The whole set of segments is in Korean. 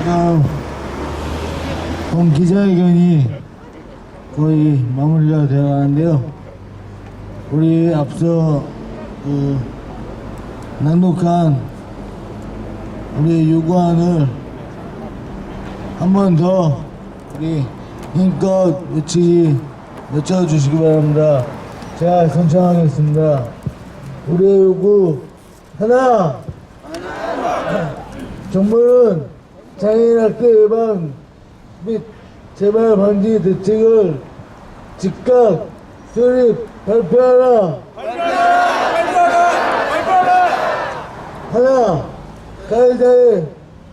지금 본 기자회견이 거의 마무리가 되어 가는데요. 우리 앞서 그 낭독한 우리 요구안을 한 번 더 우리 힘껏 외치기 외쳐주시기 바랍니다. 제가 선창하겠습니다. 우리의 요구 하나 정부는 장애인 학대 예방 및 재발 방지 대책을 즉각 수립 발표하라. 하나 가해자의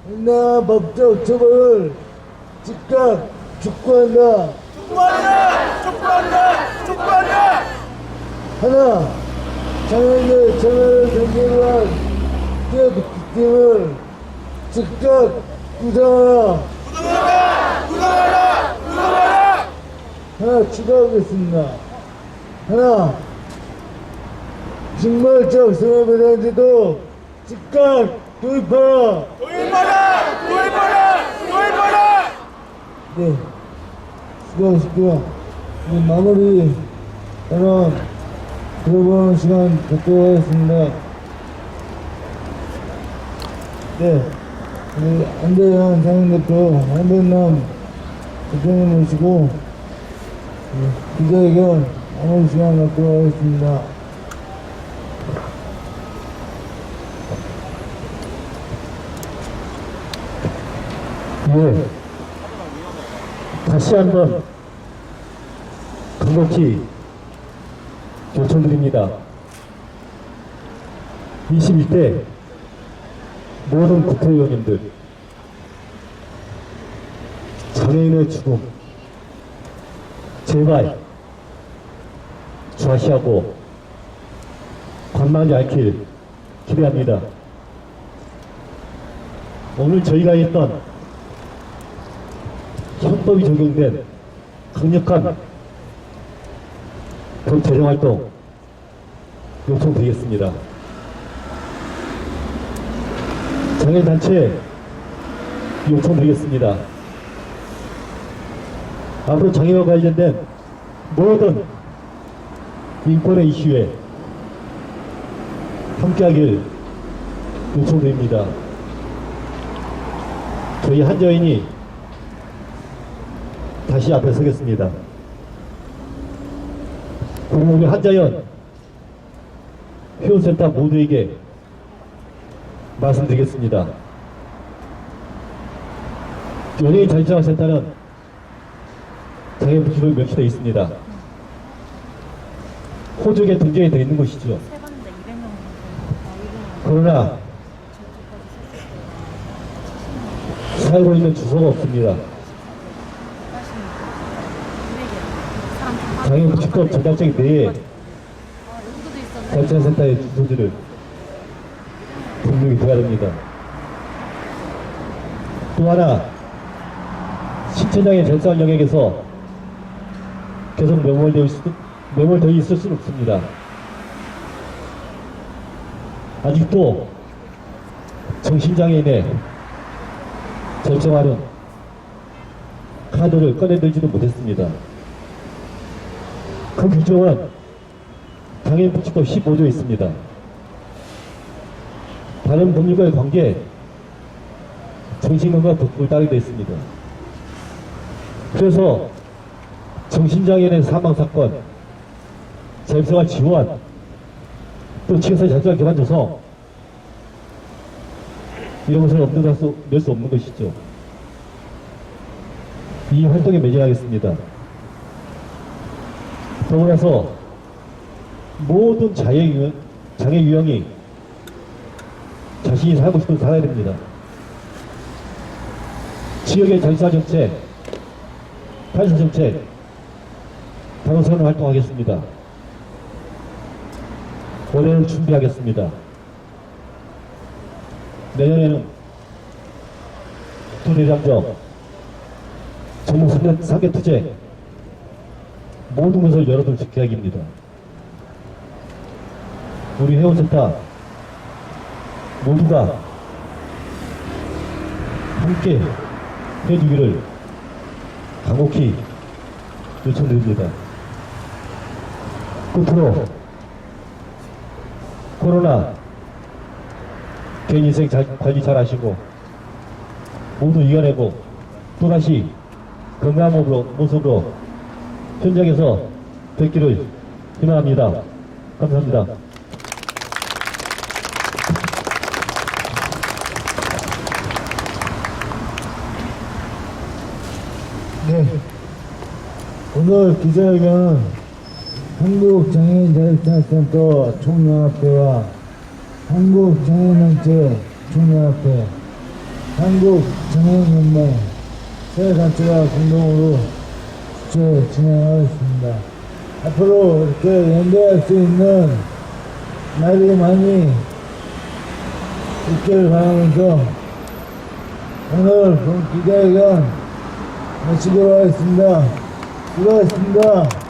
인당한 법적 처벌을 즉각 촉구한다. 촉구한다! 촉구한다! 촉구한다! 하나 장애인의 참여를 전제로 한 피해 팀을 즉각 구성하라. 구성하라! 구성하라! 구성하라! 하나 추가하겠습니다. 하나, 징벌적 손해배상제도 즉각 도입하라. 도입하라! 도입하라! 도입하라! 네, 수고하셨고요. 이제 마무리 발언 들어보는 시간 갖도록 하겠습니다. 네, 안대현 상임대표 한변남 대표님 모시고 네, 기자회견 마무리 시간 갖도록 하겠습니다. 예. 다시 한번 간곡히 요청드립니다. 21대 모든 국회의원님들 장애인의 죽음 제발 좌시하고 관망하지 않길 기대합니다. 오늘 저희가 했던 헌법이 적용된 강력한 경제정 활동 요청드리겠습니다. 장애단체 요청드리겠습니다. 앞으로 장애와 관련된 모든 인권의 이슈에 함께하길 요청드립니다. 저희 한 여인이 다시 앞에 서겠습니다. 우리 한자연 회원센터 모두에게 말씀드리겠습니다. 연예인 자율생활센터는 장애 부지로 명시되어 있습니다. 호적에 등재되어 있는 곳이죠. 세봤는데 200명 정도. 그러나 살고 있는 주소가 없습니다. 장애부직법 전략적 내에 있었네. 자율생활센터의 주소지를 돼야 됩니다. 또 하나, 신체장애 절상 영역에서 계속 매몰되어 있을, 수- 매몰되어 있을 수는 없습니다. 아직도 정신장애인의 절정하는 카드를 꺼내들지도 못했습니다. 그 규정은 장애인복지법 15조에 있습니다. 다른 법률과의 관계, 정신건강 복부를 따르게 되어 있습니다. 그래서 정신장애인의 사망사건, 자율생활 지원, 또 지역사회 자율생활 개발 조성, 이런 것을 없는 수, 낼수 없는 것이죠. 이 활동에 매진하겠습니다. 더불어서 모든 장애 유형, 장애 유형이 자신이 살고 싶은 살아야 됩니다. 지역의 장사 정책, 탄소 정책, 방송을 활동하겠습니다. 올해는 준비하겠습니다. 내년에는 도내장적, 전국 상계, 상계 투쟁, 모든 것을 열어둘 계획입니다. 우리 회원센터 모두가 함께 해주기를 간곡히 요청드립니다. 끝으로 코로나 개인 인생 잘, 관리 잘 하시고 모두 이겨내고 또다시 건강한 모습으로, 현장에서 뵙기를 희망합니다. 감사합니다. 네. 오늘 기자회견은 한국장애인 자립센터 총연합회와 한국장애인단체 총연합회, 한국장애인연맹 세 단체가 공동으로 주최 진행하겠습니다. 앞으로 이렇게 연대할 수 있는 날이 많이 있기를 바라면서 오늘 본 기자회견 마치도록 하겠습니다. 수고하셨습니다.